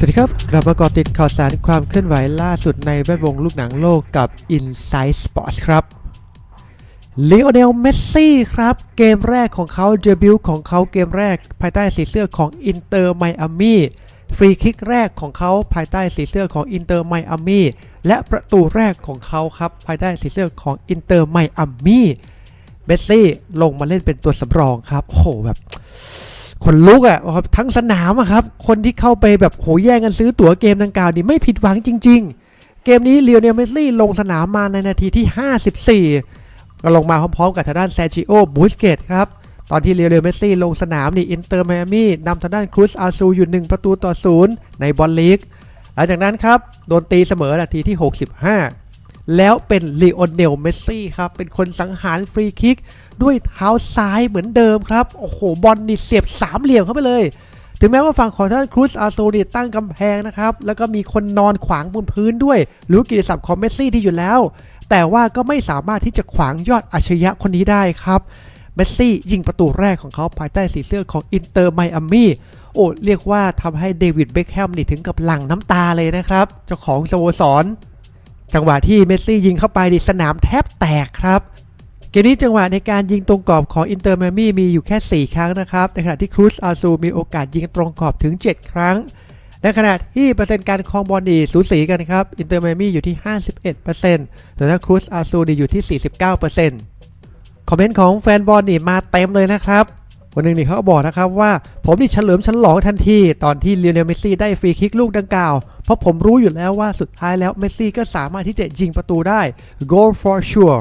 สวัสดีครับ กลับมาเกาะติดข่าวสารความเคลื่อนไหวล่าสุดในแวดวงลูกหนังโลกกับ Inside Sports ครับลีโอเนลเมสซี่ครับ เกมแรกของเขาเดบิวต์ของเขาเกมแรก ภายใต้สีเสื้อของอินเตอร์ไมอามีฟรีคิกแรกของเขาภายใต้สีเสื้อของอินเตอร์ไมอามีและประตูแรกของเขาครับ ภายใต้สีเสื้อของอินเตอร์ไมอามีเมสซี่ลงมาเล่นเป็นตัวสำรองครับโอ้โหแบบ คนลุกอะ่ะครับทั้งสนามอะครับ คนที่เข้าไปแบบโหแย่งกันซื้อตั๋วเกมดังกล่าวนี่ไม่ผิดหวังจริง ๆ เกมนี้เล o โอเนลเมสซี่ลงสนามมาในนาทีที่ 54 ก็ลงมาพร้อมๆกับทางด้านแซจิโอบูสเกตครับ ตอนที่เล o โอเนลเมสซี่ลงสนามนี่อินเตอร์ไมอามี่นำทางด้านครูสอาซูอยู่ 1 ประตูต่อศูนย์ในบอลลีกหลังจากนั้นครับโดนตีเสมอนาทีที่ 65 แล้วเป็นลีโอเนลเมสซี่ครับ เป็นคนสังหารฟรีคิก ด้วยเท้าซ้ายเหมือนเดิมครับ โอ้โห บอลนี่เสียบสามเหลี่ยมเข้าไปเลย ถึงแม้ว่าฝั่งของท่านครูสอาโซนี่ตั้งกำแพงนะครับ แล้วก็มีคนนอนขวางบนพื้นด้วย รู้กิติศัพท์ของเมสซี่ที่อยู่แล้ว แต่ว่าก็ไม่สามารถที่จะขวางยอดอัจฉริยะคนนี้ได้ครับเมสซี่ยิงประตูแรกของเขาภายใต้สีเสื้อของอินเตอร์ไมอามี่โอ้เรียกว่าทำให้เดวิดเบคแฮมนี่ถึงกับหลั่งน้ำตาเลยนะครับ เจ้าของสโมสร จังหวะที่เมสซี่ยิงเข้าไปดิสนามแทบแตกครับเกมนี้จังหวะในการยิงตรงกรอบของอินเตอร์มามี่มีอยู่แค่ 4 ครั้งนะครับ ในขณะที่ครูสอาซูมีโอกาสยิงตรงกรอบถึง 7 ครั้ง ในขณะที่เปอร์เซ็นต์การครองบอลดีสูสีกันครับ อินเตอร์มามี่อยู่ที่ 51%ส่วนทางครูสอาซูดีอยู่ที่ 49%คอมเมนต์ของแฟนบอลนี่มาเต็มเลยนะครับ คนหนึ่งนี่เขาบอกนะครับว่าผมนี่เฉลิมฉลองทันทีตอนที่เลโอเนลเมสซี่ได้ฟรีคิกลูกดังกล่าว เพราะผมรู้อยู่แล้วว่าสุดท้ายแล้วเมสซี่ก็สามารถที่จะยิงประตูได้ goal for sure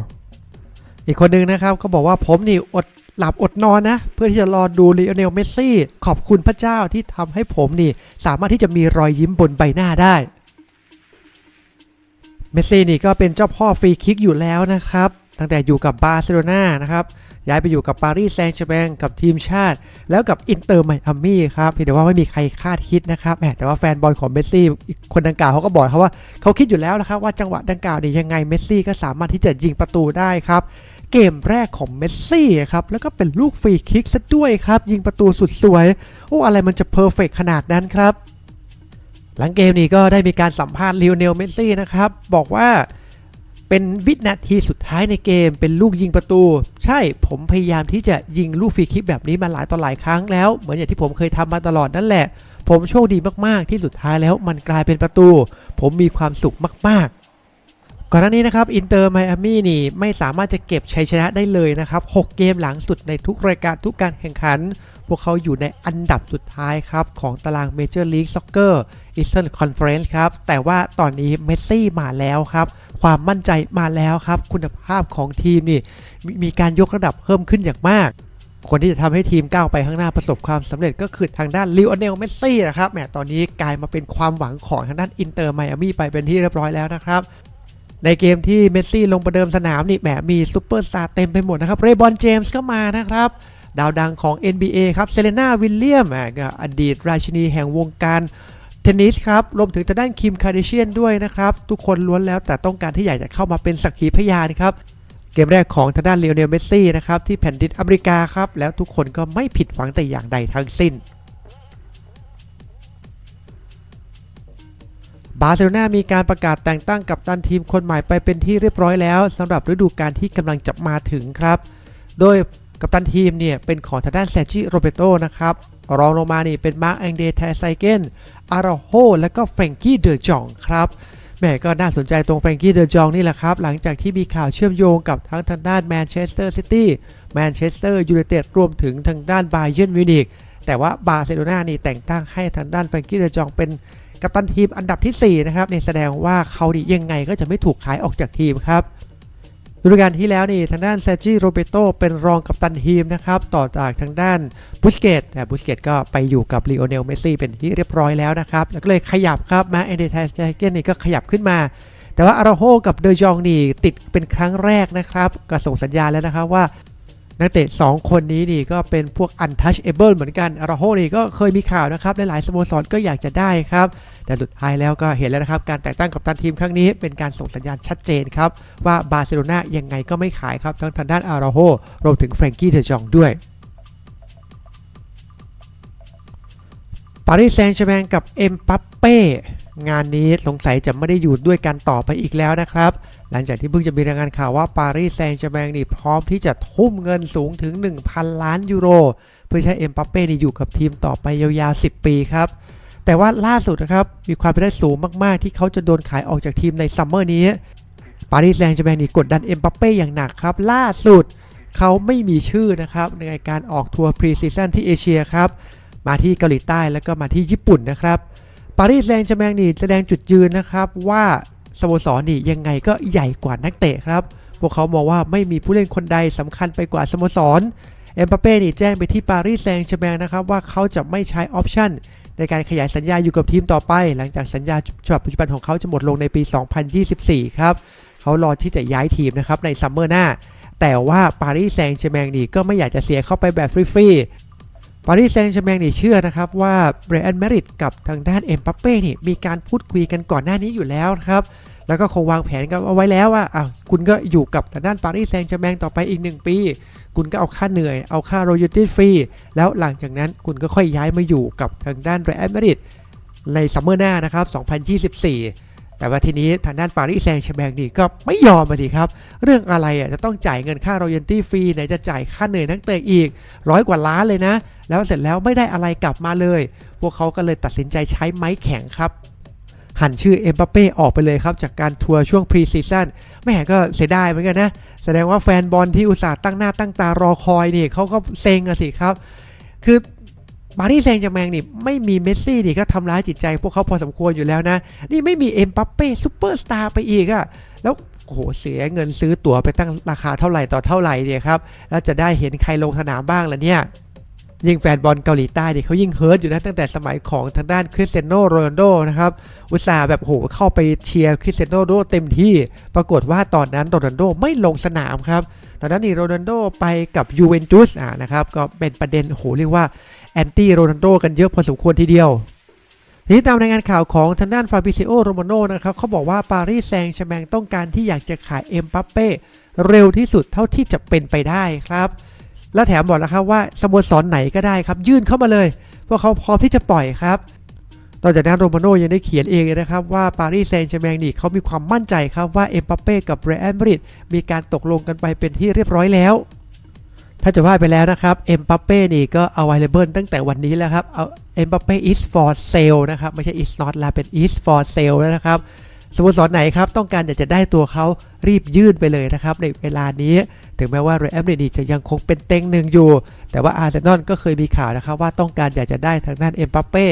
อีกคนหนึ่งนะครับก็บอกว่าผมนี่อดหลับอดนอนนะ เพื่อที่จะรอดูลีโอเนลเมสซี่ขอบคุณพระเจ้าที่ทำให้ผมนี่ สามารถที่จะมีรอยยิ้มบนใบหน้าได้เมสซี่นี่ก็เป็นเจ้าพ่อฟรีคิกอยู่แล้วนะครับ ตั้งแต่อยู่กับบาร์เซโลนานะครับย้ายไปอยู่กับปารีสแซงต์แชร์แมงกับทีมชาติ แล้วกับอินเตอร์ไมอามี่ครับเพียงแต่ว่าไม่มีใครคาดคิดนะครับแหมแต่ว่าแฟนบอลของเมสซี่คนดังกล่าวเขาก็บอกเขาว่าเขาคิดอยู่แล้วนะครับว่าจังหวะดังกล่าวนี่ยังไงเมสซี่ก็สามารถที่จะยิงประตูได้ครับเกมแรกของเมสซี่ครับ แล้วก็เป็นลูกฟรีคิกซะด้วยครับ ยิงประตูสุดสวย โอ้อะไรมันจะเพอร์เฟกขนาดนั้นครับ หลังเกมนี้ก็ได้มีการสัมภาษณ์ลิโอเนลเมสซี่นะครับ บอกว่า เป็นวินาทีสุดท้ายในเกมเป็นลูกยิงประตู ใช่ผมพยายามที่จะยิงลูกฟรีคิกแบบนี้มาหลายต่อหลายครั้งแล้ว เหมือนอย่างที่ผมเคยทำมาตลอดนั่นแหละ ผมโชคดีมากๆ ที่สุดท้ายแล้วมันกลายเป็นประตู ผมมีความสุขมากๆ ก่อนหน้านี้นะครับอินเตอร์ไมอามี่นี่ไม่สามารถจะเก็บชัยชนะได้เลยนะครับ 6 เกมหลังสุดในทุกรายการทุกการแข่งขัน พวกเขาอยู่ในอันดับสุดท้ายครับ ของตารางเมเจอร์ลีกซ็อกเกอร์อีสเทิร์นคอนเฟอเรนซ์ครับ แต่ว่าตอนนี้เมสซี่มาแล้วครับ ความมั่นใจมาแล้วครับ คุณภาพของทีมนี่มมีการยกระดับเพิ่มขึ้นอย่างมาก คนที่จะทำให้ทีมก้าวไปข้างหน้าประสบความสำเร็จก็คือทางด้านลิโอเนลเมสซี่นะครับแหมตอนนี้กลายมาเป็นความหวังของทางด้านอินเตอร์ไมอามี่ไปเป็นที่เรียบร้อยแล้วนะครับในเกมที่เมสซี่ลงประเดิมสนามนี่แหมมีซูเปอร์สตาร์เต็มไปหมดนะครับ เรย์บอนเจมส์ก็มานะครับ ดาวดังของ NBA ครับเซเลนาวิลเลียมอดีตราชินีแห่งวงการเทนนิสครับ รวมถึงทางด้านคิมคาร์เดเชียนด้วยนะครับ ทุกคนล้วนแล้วแต่ต้องการที่อยากจะเข้ามาเป็นสักขีพยานครับ เกมแรกของทางด้านเลโอเนลเมสซี่นะครับ ที่แผ่นดินอเมริกาครับ แล้วทุกคนก็ไม่ผิดหวังแต่อย่างใดทั้งสิ้น บาร์เซโลนามีการประกาศแต่งตั้งกัปตันทีมคนใหม่ไปเป็นที่เรียบร้อยแล้วสำหรับฤดูกาลที่กำลังจะมาถึงครับ โดย กัปตันทีมเนี่ยเป็นของทางด้านแซจิโรเบโตนะครับ รองลงมานี่เป็นมาร์คแองเดแทไซเกนอาราโฮและก็แฟรงกี้เดอจองครับแม่ก็น่าสนใจตรงแฟรงกี้เดอจองนี่แหละครับ หลังจากที่มีข่าวเชื่อมโยงกับทั้งทางด้านแมนเชสเตอร์ซิตี้แมนเชสเตอร์ยูไนเต็ดรวมถึงทางด้านบาเยิร์นมิวนิกแต่ว่าบาร์เซโลนานี่แต่งตั้งให้ทางด้านแฟรงกี้เดอจองเป็นกัปตันทีมอันดับที่ 4 นะครับเนี่ยแสดงว่าเขาดิยังไงก็จะไม่ถูกขายออกจากทีมครับ ฤดูกาลที่แล้วนี่ทางด้านเซจิโรเบโตเป็นรองกัปตันทีมนะครับต่อจากทางด้านบุสเกตแต่บุสเกตก็ไปอยู่กับลีโอเนลเมสซี่เป็นที่เรียบร้อยแล้วนะครับ แล้วก็เลยขยับครับมาเอเดทสเกนนี่ก็ขยับขึ้นมา แต่ว่าอาราโฮกับเดยองนี่ติดเป็นครั้งแรกนะครับ ก็ส่งสัญญาณแล้วนะครับว่า นักเตะ 2 คนนี้นี่ก็เป็นพวก untouchable เหมือนกันอาราโฮนี่ก็เคยมีข่าวนะครับหลายๆสโมสรก็อยากจะได้ครับ แต่สุดท้ายแล้วก็เห็นแล้วนะครับ การแต่งตั้งกัปตันทีมครั้งนี้เป็นการส่งสัญญาณชัดเจนครับ ว่าบาร์เซโลนายังไงก็ไม่ขายครับ ทั้งทางด้านอาราโฮรวมถึงแฟรงกี้เดจองด้วยปารีสแซงต์แชร์แมงกับเอ็มปัปเป้ งานนี้สงสัยจะไม่ได้อยู่ด้วยกันต่อไปอีกแล้วนะครับ หลังจากที่เพิ่งจะมีรายงานข่าวว่าปารีสแซงต์แชร์แมงนี่พร้อมที่จะทุ่มเงินสูงถึง 1,000 ล้านยูโร เพื่อใช้เอ็มปัปเป้นี่อยู่กับทีมต่อไปยาวๆ 10 ปีครับ แต่ว่าล่าสุดนะครับ มีความเป็นได้สูงมากๆ ที่เขาจะโดนขายออกจากทีมในซัมเมอร์นี้ปารีสแซงต์แชร์แมงนี่กดดันเอ็มปัปเป้อย่างหนักครับ ล่าสุดเขาไม่มีชื่อนะครับในการออกทัวร์พรีซีซั่นที่เอเชียครับมาที่เกาหลีใต้แล้วก็มาที่ญี่ปุ่นนะครับ ปารีสแซงต์แชร์แมงนี่แสดงจุดยืนนะครับว่าสโมสรนี่ยังไงก็ใหญ่กว่านักเตะครับ พวกเขามองว่าไม่มีผู้เล่นคนใดสำคัญไปกว่าสโมสร เอ็มบัปเป้นี่แจ้งไปที่ปารีสแซงต์แชร์แมงนะครับว่าเขาจะไม่ใช้ออปชั่นในการขยายสัญญาอยู่กับทีมต่อไป หลังจากสัญญาฉบับปัจจุบันของเขาจะหมดลงในปี 2024 ครับ เขารอที่จะย้ายทีมนะครับในซัมเมอร์หน้า แต่ว่าปารีสแซงต์แชร์แมงนี่ก็ไม่อยากจะเสียเข้าไปแบบฟรีๆ ปารีสแซงต์แชร์แมงนี่เชื่อนะครับว่าเบรอันแมริดกับทางด้านเอ็มบัปเป้นี่มีการพูดคุยกันก่อนหน้านี้อยู่แล้วครับแล้วก็คงวางแผนกันเอาไว้แล้วว่าอะคุณก็อยู่กับทางด้านปารีสแซงต์แชร์แมงต่อไปอีก 1 ปี คุณก็เอาค่าเหนื่อย เอาค่าโรยตี้ฟรีแล้วหลังจากนั้นคุณก็ค่อยย้ายมาอยู่กับทางด้านเรอัลมริดในซัมเมอร์หน้านะครับ 2024 แต่ว่าทีนี้ทางด้านปารีสแซงต์แชร์แมงนี่ก็ไม่ยอมมาสิครับ เรื่องอะไรอะจะต้องจ่ายเงินค่าโรยัลตี้ฟรีไหนจะจ่ายค่าเหนื่อยนักเตะอีกร้อยกว่าล้านเลยนะ แล้วเสร็จแล้วไม่ได้อะไรกลับมาเลย พวกเขาก็เลยตัดสินใจใช้ไม้แข็งครับ หันชื่อเอ็มบัปเป้ออกไปเลยครับ จากการทัวร์ช่วงพรีซีซั่นไม่แหก็เสียดายเหมือนกันนะ แสดงว่าแฟนบอลที่อุตส่าห์ตั้งหน้าตั้งตารอคอยนี่เขาก็เซ็งอะสิครับ คือ ปารีสแซงต์แชร์แมงนี่ไม่มีเมสซี่นี่ก็ทำร้ายจิตใจ พวกเขาพอสมควรอยู่แล้วนะ นี่ไม่มีเอ็มบัปเป้ซูเปอร์สตาร์ไปอีกอะแล้วโอ้โหเสียเงินซื้อตั๋วไปตั้งราคาเท่าไหร่ต่อเท่าไหร่เนี่ยครับแล้วจะได้เห็นใครลงสนามบ้างล่ะเนี่ยยิ่งแฟนบอลเกาหลีใต้เนี่ยเขายิ่งเฮิร์ตอยู่นะตั้งแต่สมัยของทางด้านคริสเตียโนโรนัลโดนะครับอุตส่าห์แบบโหเข้าไปเชียร์คริสเตียโนโรนัลโดเต็มที่ ปรากฏว่าตอนนั้นโรนัลโดไม่ลงสนามครับตอนนั้นนี่โรนัลโดไปกับยูเวนตุสอ่านะครับก็เป็นประเด็นโหเรียกว่า แอนตี้โรนัลโดกันเยอะพอสมควรทีเดียวทีนี้ตามรายงานข่าวของทางด้านฟาบิซิโอโรมาโนนะครับเขาบอกว่าปารีสแซงต์แชร์แมงต้องการที่อยากจะขายเอ็มบัปเป้เร็วที่สุดเท่าที่จะเป็นไปได้ครับ และแถมบอกนะครับว่าสโมสรไหนก็ได้ครับ ยื่นเข้ามาเลยพวกเขาพร้อมที่จะปล่อยครับนอกจากนั้นโรมาโนยังได้เขียนเองเลยนะครับว่าปารีสแซงต์แชร์แมงนี่เขามีความมั่นใจครับว่าเอ็มบัปเป้กับเรอัลมาดริดมีการตกลงกันไปเป็นที่เรียบร้อยแล้ว ถ้าจะว่าไปแล้วนะครับเอ็มบัปเป้นี่ก็ available ตั้งแต่วันนี้แล้วครับเอาเอ็มบัปเป้ is for sale นะครับ ไม่ใช่ is not แล้วเป็น is for sale แล้วนะครับสโมสรไหนครับต้องการอยากจะได้ตัวเขารีบยื่นไปเลยนะครับ ในเวลานี้ถึงแม้ว่าเรอัลมาดริดจะยังคงเป็นเต็งหนึ่งอยู่ แต่ว่าอาร์เซนอลก็เคยมีข่าวนะครับ ว่าต้องการอยากจะได้ทางด้านเอ็มบัปเป้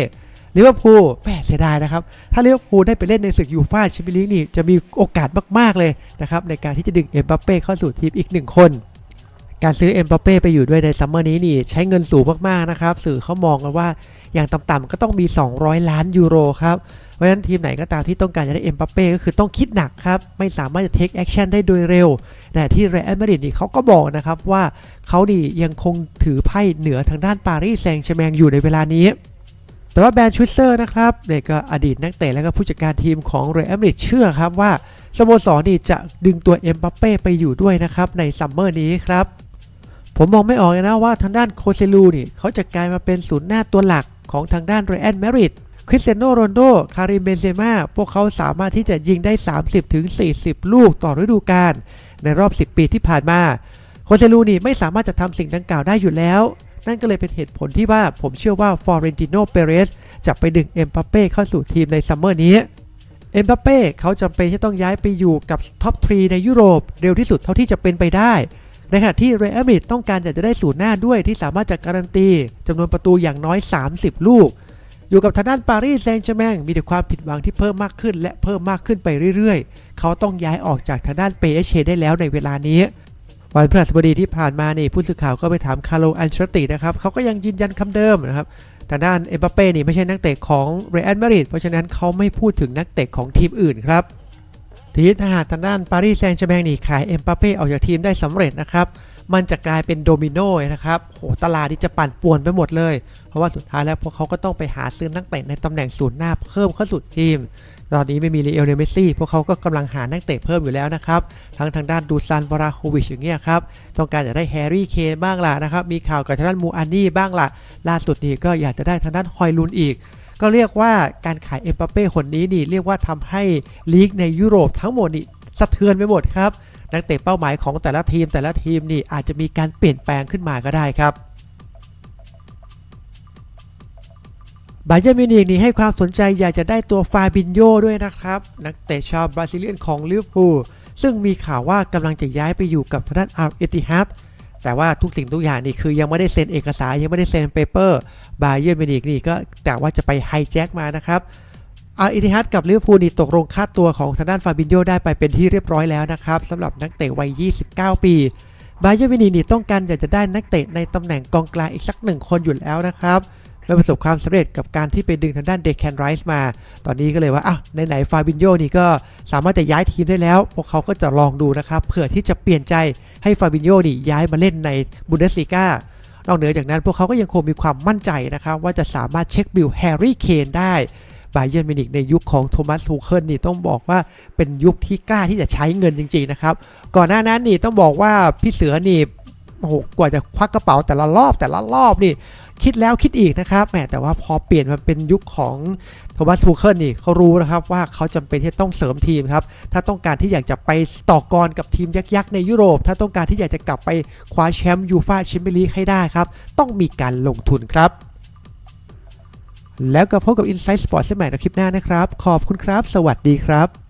ลิเวอร์พูลแหมเสียดายนะครับ ถ้าลิเวอร์พูลได้ไปเล่นในศึกยูฟ่าแชมเปี้ยนลีกนี่จะมีโอกาสมากๆเลยนะครับในการที่จะดึงเอ็มบัปเป้เข้าสู่ทีมอีกหนึ่งคน การซื้อเอ็มบัปเป้ไปอยู่ด้วยในซัมเมอร์นี้นี่ใช้เงินสูงมากๆนะครับ สื่อเขามองกันว่าอย่างต่ำๆก็ต้องมี 200 ล้านยูโรครับ เพราะฉะนั้นทีมไหนก็ตามที่ต้องการจะได้เอ็มบัปเป้ก็คือต้องคิดหนักครับ ไม่สามารถจะเทคแอคชั่นได้โดยเร็ว แต่ที่เรอัลมาดริดนี่เขาก็บอกนะครับว่าเขานี่ยังคงถือไพ่เหนือทางด้านปารีสแซงต์แชร์แมงอยู่ในเวลานี้แต่ว่าแบรนด์ชูเซอร์นะครับเด็กก็อดีตนักเตะและก็ผู้จัดการทีมของเรอัลมาดริดเชื่อครับว่าสโมสรนี่จะดึงตัวเอ็มบัปเป้ไปอยู่ด้วยนะครับในซัมเมอร์นี้ครับ ผมมองไม่ออกเลยนะว่าทางด้านโคเซลูนี่เขาจะกลายมาเป็นศูนย์หน้าตัวหลักของทางด้านเรอัลมดริดคริสเตียโนโรนโด คาริมเบนเซม่า พวกเขาสามารถที่จะยิงได้ 30-40 ลูกต่อฤดูกาลในรอบ 10 ปีที่ผ่านมา โคเซลูนี่ไม่สามารถจะทำสิ่งดังกล่าวได้อยู่แล้ว นั่นก็เลยเป็นเหตุผลที่ว่าผมเชื่อว่าฟอเรนติโนเปเรสจะไปดึงเอ็มบัปเป้เข้าสู่ทีมในซัมเมอร์นี้ เอ็มบัปเป้เขาจำเป็นที่ต้องย้ายไปอยู่กับท็อปทรีในยุโรปเร็วที่สุดเท่าที่จะเป็นไปได้ ในขณะที่เรอัลมาดริดต้องการอยากจะได้ศูนย์หน้าด้วยที่สามารถจะการันตีจำนวนประตูอย่างน้อย 30 ลูก อยู่กับทางด้านปารีสแซงต์แชร์แมงมีแต่ความผิดหวังที่เพิ่มมากขึ้น และเพิ่มมากขึ้นไปเรื่อยๆ เขาต้องย้ายออกจากทางด้านเปเอเชได้แล้วในเวลานี้วันพฤหัสบดีที่ผ่านมานี่ผู้สื่อข่าวก็ไปถามคาร์โลอันเชลตินะครับเขาก็ยังยืนยันคำเดิมนะครับทางด้านเอ็มบัปเป้นี่ไม่ใช่นักเตะของเรอัลมาดริดเพราะฉะนั้นเขาไม่พูดถึงนักเตะของทีมอื่นครับ ทีนี้ถ้าหากทางด้านปารีสแซงต์แชร์แมงนี่ขายเอ็มบัปเป้ออกจากทีมได้สำเร็จนะครับมันจะกลายเป็นโดมิโนนะครับโหตลาดที่จะปั่นป่วนไปหมดเลย เพราะว่าสุดท้ายแล้วพวกเขาก็ต้องไปหาซื้อนักเตะในตำแหน่งศูนย์หน้าเพิ่มเข้าสู่ทีม ตอนนี้ไม่มีลีเอลเนเมซี่ พวกเขาก็กำลังหานักเตะเพิ่มอยู่แล้วนะครับ ทั้งทางด้านดูซานบราโควิชอย่างเงี้ยครับ ต้องการจะได้แฮร์รี่เคนบ้างล่ะนะครับ มีข่าวกับทางด้านมูอานี่บ้างล่ะ ล่าสุดนี่ก็อยากจะได้ทางด้านฮอยลุนอีก ก็เรียกว่าการขายเอ็มบัปเป้คนนี้นี่เรียกว่าทำให้ลีกในยุโรปทั้งหมดนี่สะเทือนไปหมดครับนักเตะเป้าหมายของแต่ละทีมแต่ละทีมนี่อาจจะมีการเปลี่ยนแปลงขึ้นมาก็ได้ครับบาเยอร์มิวนิกนี่ให้ความสนใจอยากจะได้ตัวฟาบินโยด้วยนะครับ นักเตะชาวบราซิเลียนของลิเวอร์พูลซึ่งมีข่าวว่ากำลังจะย้ายไปอยู่กับทางด้านอาร์เอติฮัด แต่ว่าทุกสิ่งทุกอย่างนี่คือยังไม่ได้เซ็นเอกสารยังไม่ได้เซ็นเปเปอร์บาเยอร์มินิกนี่ก็แต่ว่าจะไปไฮแจ็คมานะครับอาอิทิฮัดกับลิเวอร์พูลนี่ตกลงค่าตัวของทางด้านฟาบินโยได้ไปเป็นที่เรียบร้อยแล้วนะครับสำหรับนักเตะวัย 29 ปีบาเยอร์มินิกนี่ต้องการอยากจะได้นักเตะในตำแหน่งกองกลางอีกสักหนึ่งคนอยู่แล้วนะครับ ไม่ประสบความสำเร็จกับการที่ไปดึงทางด้านเดคแคนไรส์มา ตอนนี้ก็เลยว่าอ้าวไหนๆฟาบินโยนี่ก็สามารถจะย้ายทีมได้แล้ว พวกเขาก็จะลองดูนะครับเผื่อที่จะเปลี่ยนใจให้ฟาบินโยนี่ย้ายมาเล่นในบุนเดสลีกานอกเหนือจากนั้นพวกเขาก็ยังคงมีความมั่นใจนะครับว่าจะสามารถเช็คบิลแฮร์รี่เคนได้บาเย r n มินิกในยุคของโทมัสทูเคิลนี่ต้องบอกว่าเป็นยุคที่กล้าที่จะใช้เงินจริงๆนะครับ ก่อนหน้านั้นนี่ต้องบอกว่าพี่เสือนี่โอ้โหกว่าจะควักกระเป๋าแต่ละรอบแต่ละรอบนี่ คิดแล้วคิดอีกนะครับแหมแต่ว่าพอเปลี่ยนมาเป็นยุคของโทมัสทูเคิลนี่เขารู้นะครับว่าเขาจำเป็นที่ต้องเสริมทีมครับ ถ้าต้องการที่อยากจะไปต่อกรกับทีมยักษ์ๆในยุโรป ถ้าต้องการที่อยากจะกลับไปคว้าแชมป์ยูฟ่าแชมเปี้ยนลีกให้ได้ครับ ต้องมีการลงทุนครับ แล้วก็พบกับ Inside Sports สมัยในคลิปหน้านะครับ ขอบคุณครับ สวัสดีครับ